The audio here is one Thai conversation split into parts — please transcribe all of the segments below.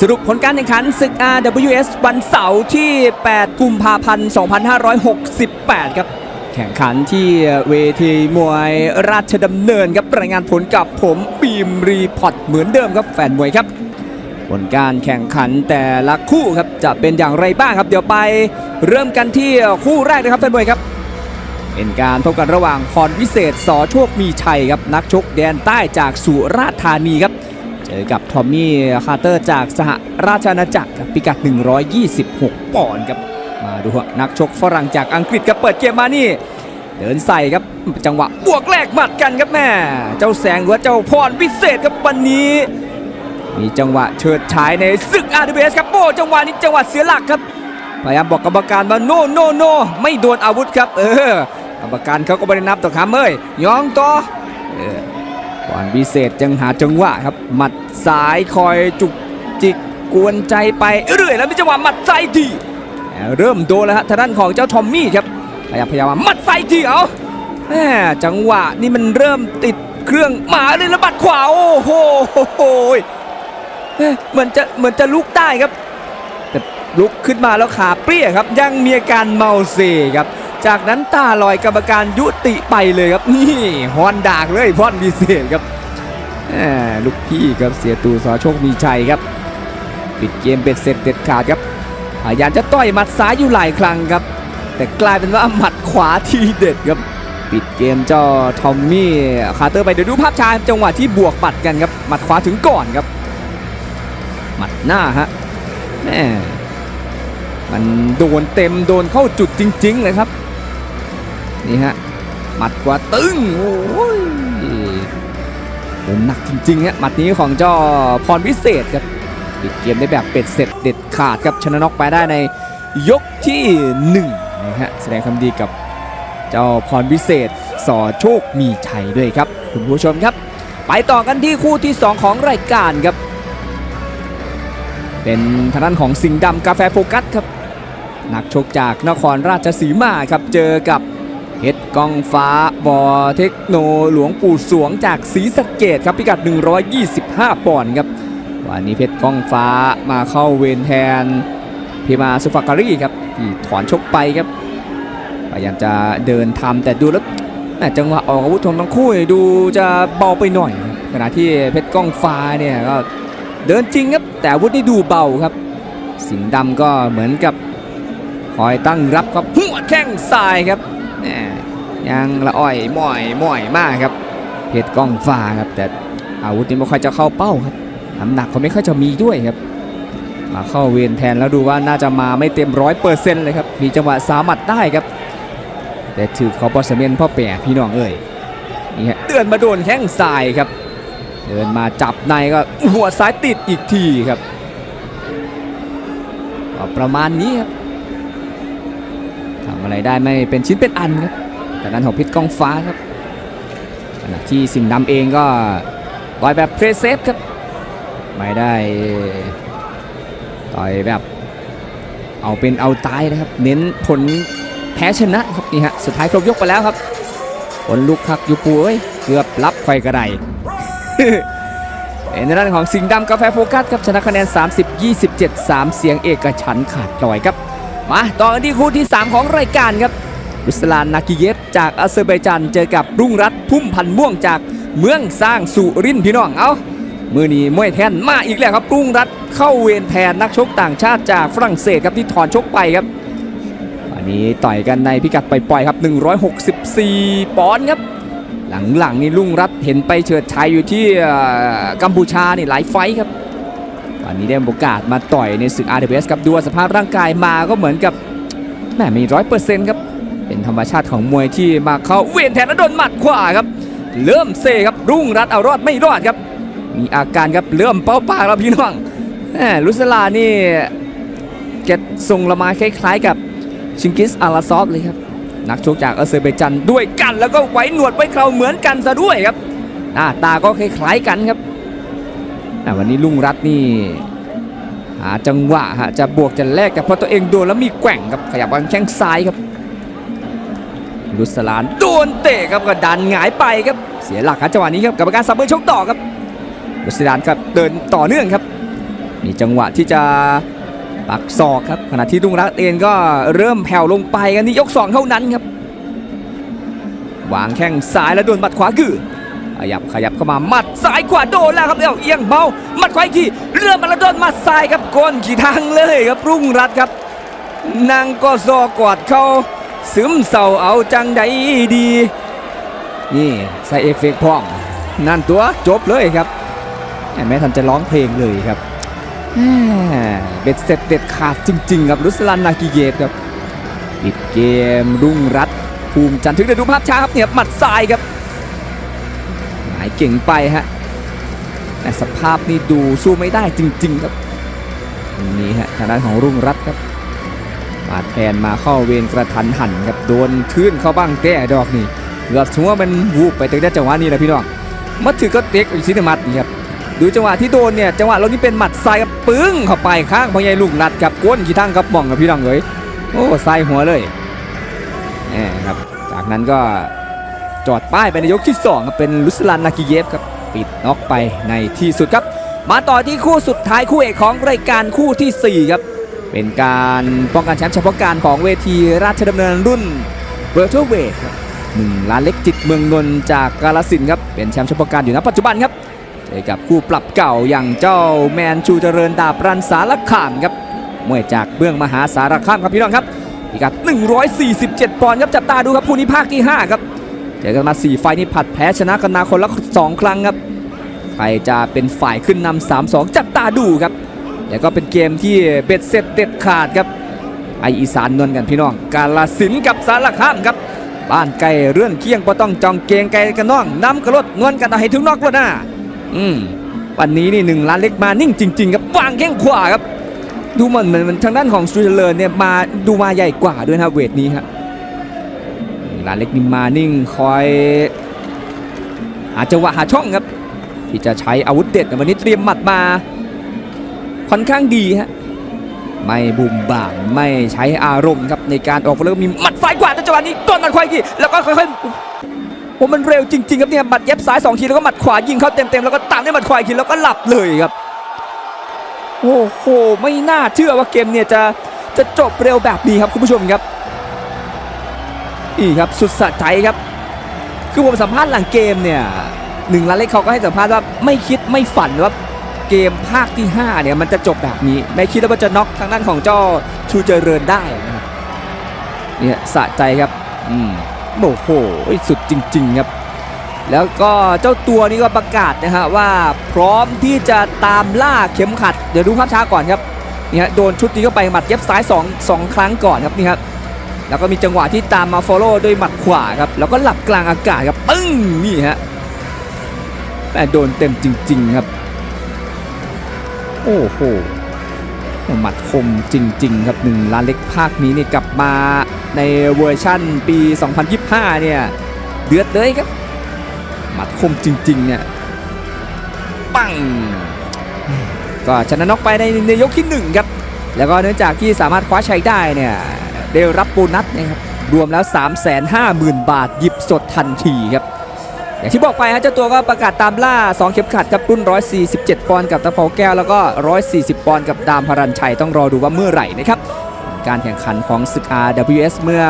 สรุปผลการแข่งขันศึก RWS วันเสาร์ที่ 8 กุมภาพันธ์ 2568 ครับ แข่งขันที่เวทีมวยราชดำเนินครับรายงานผลกับผมบีมรีพอร์ตเหมือนเดิมครับแฟนมวยครับ ผลการแข่งขันแต่ละคู่ครับจะเป็นอย่างไรบ้างครับ เดี๋ยวไปเริ่มกันที่คู่แรกนะครับแฟนมวยครับเป็นการพบกันระหว่างพรวิเศษสอโชคมีชัยครับนักชกแดนใต้จากสุราษฎร์ธานีครับ เจอกับทอมมี่คาร์เตอร์จากสหราชอาณาจักรครับพิกัด 126 ปอนด์ครับ มาดูนักชกฝรั่งจากอังกฤษครับเปิดเกมมานี่ เดินใส่ครับจังหวะบวกแลกหมัดกันครับแม่ เจ้าแสงหรือว่าเจ้าพรวิเศษครับวันนี้ มีจังหวะเฉิดฉายในศึก RWS ครับโอ้จังหวะนี้จังหวะเสียหลักครับพยายามบอกกรรมการว่าโนโนโนไม่โดนอาวุธครับ เออกรรมการเขาก็ไม่ได้นับต่อคำเอ้ยยองต่ออ พรวิเศษจังหาจังหวะครับ หมัดซ้ายคอยจุกจิกกวนใจไปเรื่อยแล้วมีจังหวะหมัดซ้ายทีเริ่มโดนแล้วฮะทางด้านของเจ้าทอมมี่ครับพยายามพยายามมาหมัดซ้ายทีเอาแหมจังหวะนี่มันเริ่มติดเครื่องหมาเลยแล้วบัดขวาโอ้โหเอ๊ะเหมือนจะเหมือนจะลุกได้ครับ แต่ลุกขึ้นมาแล้วขาเปรี้ยครับ ยังมีอาการเมาเซครับ จากนั้นตาลอยกรรมการยุติไปเลยครับนี่ฮอนดากเลยพอนดีเศษครับแหมลูกพี่ครับเสียตูสอโชคมีชัยครับ ปิดเกมเบ็ดเสร็จเด็ดขาดครับพยายามจะต่อยหมัดซ้ายอยู่หลายครั้งครับ แต่กลายเป็นว่าหมัดขวาทีเด็ดครับ ปิดเกมเจ้าทอมมี่คาร์เตอร์ไปเดี๋ยวดูภาพช้าจังหวะที่บวกหมัดกันครับหมัดขวาถึงก่อนครับ หมัดหน้าฮะแม่มันโดนเต็มโดนเข้าจุดจริงๆเลยครับ นี่ฮะหมัดกว่าตึงโอ้ยโดนหนักจริงๆฮะหมัดนี้ของเจ้าพรพิเศษครับปิดเกมได้แบบเป็ดเสร็จเด็ดขาดครับชนะน็อกไปได้ในยกที่1นะฮะแสดงความดีกับเจ้าพรพิเศษสอโชคมีชัยด้วยครับ คุณผู้ชมครับ ไปต่อกันที่คู่ที่ 2 ของรายการครับ เป็นทางด้านของสิงห์ดำกาแฟโฟกัสครับนักชกจากนครราชสีมาครับเจอกับ เพชรกองฟ้าบอเทคโนหลวงปู่สวงจากศรีสะเกดครับพิกัด 125 ปอนด์ครับวันนี้เพชรกองฟ้ามาเข้าเวรแทนพิมาสุฟาการีครับที่ถอนชกไปครับพยายามจะเดินทำแต่ดูแล้วแม่จังหวะออกอาวุธของทั้งคู่ดูจะเบาไปหน่อย ขณะที่เพชรกองฟ้าเนี่ยก็เดินจริงครับแต่อาวุธนี่ดูเบาครับ สิงห์ดำก็เหมือนกับคอยตั้งรับครับหัวแข้งซ้ายครับ ยังละอ่อยม่อยม่อยมากครับเพชรกล้องฟ้าครับ แต่อาวุธนี่ไม่ค่อยจะเข้าเป้าครับน้ำหนักเขาไม่ค่อยจะมีด้วยครับ มาเข้าเวรแทนแล้วดูว่าน่าจะมาไม่เต็มร้อยเปอร์เซ็นต์เลยครับ มีจังหวะสามัดได้ครับ แต่ถือเขาบอสเมนพ่อแปะพี่น้องเอ้ยนี่ฮะเดือนมาโดนแข้งซ้ายครับ เดินมาจับในก็หัวซ้ายติดอีกทีครับ ประมาณนี้ครับ ทำอะไรได้ไม่เป็นชิ้นเป็นอันครับแต่นั้นของพิษกองฟ้าครับขณะที่สิงห์ดำเองก็ต่อยแบบเพรสเซฟครับ ไม่ได้ต่อยแบบเอาเป็นเอาตายนะครับ เน้นผลแพ้ชนะครับนี่ฮะสุดท้ายครบยกไปแล้วครับผลลูกคักยู่ปุ้ยเกือบรับไฟกระไดเป็นในด้านของสิงห์ดำกาแฟโฟกัสครับชนะคะแนน 30 27 3 เสียงเอกฉันขาดลอยครับ มาต่อกันที่คู่ที่ 3 ของรายการครับรุสลานนากิเยฟจากอาเซอร์ไบจันเจอกับรุ่งรัตพุ่มพันธ์ม่วงจากเมืองสร้างสุรินทร์พี่น้องเอามือนี้มวยแทนมาอีกแล้วครับรุ่งรัตเข้าเวรแทนนักชกต่างชาติจากฝรั่งเศสครับที่ถอนชกไปครับวันนี้ต่อยกันในพิกัดปล่อยๆครับ 164 ปอนด์ครับ หลังๆนี่ลุงรัฐเห็นไปเฉิดชัยอยู่ที่กัมพูชานี่หลายไฟท์ครับ วันนี้ได้โอกาสมาต่อยในศึก RWS ครับดูสภาพร่างกายมาก็เหมือนกับแหมมีร้อยเปอร์เซ็นต์ครับ เป็นธรรมชาติของมวยที่มาเข้าเวียนแทนแล้วโดนหมัดขวาครับ เริ่มเซครับรุ่งรัฐเอารอดไม่รอดครับ มีอาการครับเริ่มเป้าปากแล้วพี่น้องลุสลานี่แกทรงละมาคล้ายๆ กับชิงกิสอาลาซอฟเลยครับนักชกจากอาเซอร์ไบจันด้วยกัน แล้วก็ไว้หนวดไว้เคราเหมือนกันซะด้วยครับหน้าตาก็คล้ายๆกันครับ วันนี้ลุงรัตน์นี่หาจังหวะฮะจะบวกจะแลกแต่พอตัวเองโดนแล้วมีแกว่งครับขยับวางแข้งซ้ายครับลุสลานโดนเตะครับก็ดันหงายไปครับเสียหลักครับจังหวะนี้ครับกรรมการสับมือชกต่อครับลุสลานครับเดินต่อเนื่องครับ มีจังหวะที่จะปักศอกครับขณะที่รุ่งรัตน์เองก็เริ่มแผ่วลงไปกันนี่ยกสองเท่านั้นครับวางแข้งซ้ายแล้วโดนหมัดขวากือ ขยับขยับเข้ามามัดซ้ายขวาโดนแล้วครับเดี๋ยวเอียงเบามัดขวาอีกทีเริ่มาแล้วโดนมัดซ้ายครับก้นขี่ทางเลยครับรุ่งรัตครับนางก็ซอกอดเข้าซึมเศร้าเอาจังใดดีนี่ใส่เอฟเฟกต์พร้อมนั่นตัวจบเลยครับแม่ไม่ทันจะร้องเพลงเลยครับเบ็ดเสร็จเด็ดขาดจริงๆครับรุสลันนากิเยฟครับปิดเกมรุ่งรัตภูมิจันทร์ถึงได้ดูภาพช้าครับเนี่ยหมัดซ้ายครับายเก่งไปฮะแต่สภาพนี่ดูสู้ไม่ได้จริง ๆ ครับนี้ฮะทางด้านของรุ่งรัตครับมาแทนมาเข้าเวรกระทันหันครับโดนขึ้นเข้าบ้างแก้ดอกนี่เกือบถึงว่ามันวูบไปตั้งแต่จังหวะนี้นะพี่น้องมาถือก็เต็กอีกสิเนมัดนี่ครับดูจังหวะที่โดนเนี่ยจังหวะเรานี่เป็นหมัดซ้ายกับปึ้งเข้าไปข้างพอใหญ่ลุงรัดกับก้นขี้ทั้งกับมองกับพี่น้องเอ้ยโอ้ใส่หัวเลยแหมครับ จากนั้นก็ จอดป้ายไปในยกที่สองครับเป็นลุสลันนากิเยฟครับปิดน็อกไปในที่สุดครับ มาต่อที่คู่สุดท้ายคู่เอกของรายการคู่ทีสี่ 4 ครับ เป็นการป้องกันแชมป์เฉพาะการของเวทีราชดำเนินรุ่นเบอร์เทเวทครับหนึ่งล้านเล็กจิตเมืองนนจากกาลสินครับเป็นแชมป์เฉพาะการอยู่ณปัจจุบันครับเจอกับคู่ปรับเก่าอย่างเจ้าแมนชูเจริญดาบรันสารคามครับมวยจากเบื้องมหาสารคามครับพี่น้องครับพิกัด147 ปอนด์ครับจับตาดูครับคู่นี้ภาคที่ 5 ครับ เจอกันมา 4 ไฟนี้ผัดแพ้ชนะกันมาคนละ 2 ครั้งครับใครจะเป็นฝ่ายขึ้นนำ3-2 จับตาดูครับแล้วก็เป็นเกมที่เบ็ดเสร็จเด็ดขาดครับ ไออีสานนวลกันพี่น้อง กาลสินกับสารคามครับ บ้านไก่เรื่อนเคียงก็ต้องจองเกงไก่กันน้องนำกระรถนวลกันเอาให้ถึงนอกรถนะอืมวันนี้นี่หนึ่งล้านเล็กมานิ่งจริง ๆ ครับวางแข้งขวาครับ ดูเหมือนเหมือนทางด้านของสตูเจริญเนี่ยมาดูมาใหญ่กว่าด้วยนะเวทนี้ครับ ลานเล็กนี่มานิ่งคอยหาจังหวะหาช่องครับ ที่จะใช้อาวุธเด็ดวันนี้เตรียมหมัดมา ค่อนข้างดีฮะไม่บุ่มบ่ามไม่ใช้อารมณ์ครับในการออกแล้วมีหมัดซ้ายขวาแต่จังหวะนี้ต้นหมัดขวาอีกทีแล้วก็ค่อยๆโอ้มันเร็วจริงๆครับเนี่ยหมัดเย็บซ้ายสองทีแล้วก็หมัดขวายิงเข้าเต็มๆแล้วก็ตามด้วยหมัดขวาอีกทีแล้วก็หลับเลยครับโอ้โหไม่น่าเชื่อว่าเกมเนี่ยจะจะจบเร็วแบบนี้ครับคุณผู้ชมครับ นี่ครับสุดสะใจครับ คือผมสัมภาษณ์หลังเกมเนี่ยหนึ่งล้านเล็กเขาก็ให้สัมภาษณ์ว่าไม่คิดไม่ฝันว่าเกมภาคที่ 5 เนี่ยมันจะจบแบบนี้ ไม่คิดว่าจะน็อกทางด้านของเจ้าชูเจริญได้นะครับเนี่ยสะใจครับอืมโอ้โหสุดจริง ๆ ครับ แล้วก็เจ้าตัวนี้ก็ประกาศนะฮะว่าพร้อมที่จะตามล่าเข็มขัด เดี๋ยวดูภาพช้าก่อนครับนี่ฮะโดนชุดนี้เข้าไปหมัดเย็บซ้าย2 2ครั้งก่อนครับนี่ครับ แล้วก็มีจังหวะที่ตามมาฟอลโล่ด้วยหมัดขวาครับแล้วก็หลับกลางอากาศครับปึ้งนี่ฮะแต่โดนเต็มจริง ๆครับ โอ้โหหมัดคมจริง ๆ ครับหนึ่งล้านเล็กภาคนี้เนี่ยกลับมาในเวอร์ชั่นปี 2025 เนี่ยเดือดเลยครับ หมัดคมจริง ๆ เนี่ยปังก็ชนะน็อกไปในในยกที่ 1 ครับ แล้วก็เนื่องจากที่สามารถคว้าชัยได้เนี่ย ได้รับโบนัสนะครับรวมแล้ว 350,000 บาท หยิบสดทันทีครับอย่างที่บอกไปฮะเจ้าตัวก็ประกาศตามล่า 2 เข็มขัดครับรุ่น 147 ปอนด์กับตะเภาแก้วแล้วก็ 140 ปอนด์กับดามพรัญชัยต้องรอดูว่าเมื่อไหร่นะครับการแข่งขันของศึก RWS เมื่อ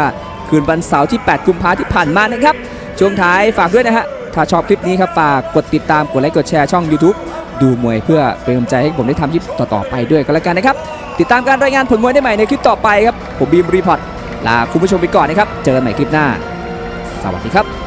คืนวันเสาร์ที่ 8 กุมภาพันธ์ที่ผ่านมานะครับช่วงท้ายฝากด้วยนะฮะถ้าชอบคลิปนี้ครับฝากกดติดตามกดไลค์กดแชร์ช่อง YouTube ดูมวยเพื่อเป็นกำลังใจให้ผมได้ทำคลิปต่อๆไปด้วยก็แล้วกันนะครับ ติดตามการรายงานผลมวยได้ใหม่ในคลิปต่อไปครับ ผมบีมรีพอร์ตลาคุณผู้ชมไปก่อนนะครับ เจอกันใหม่คลิปหน้า สวัสดีครับ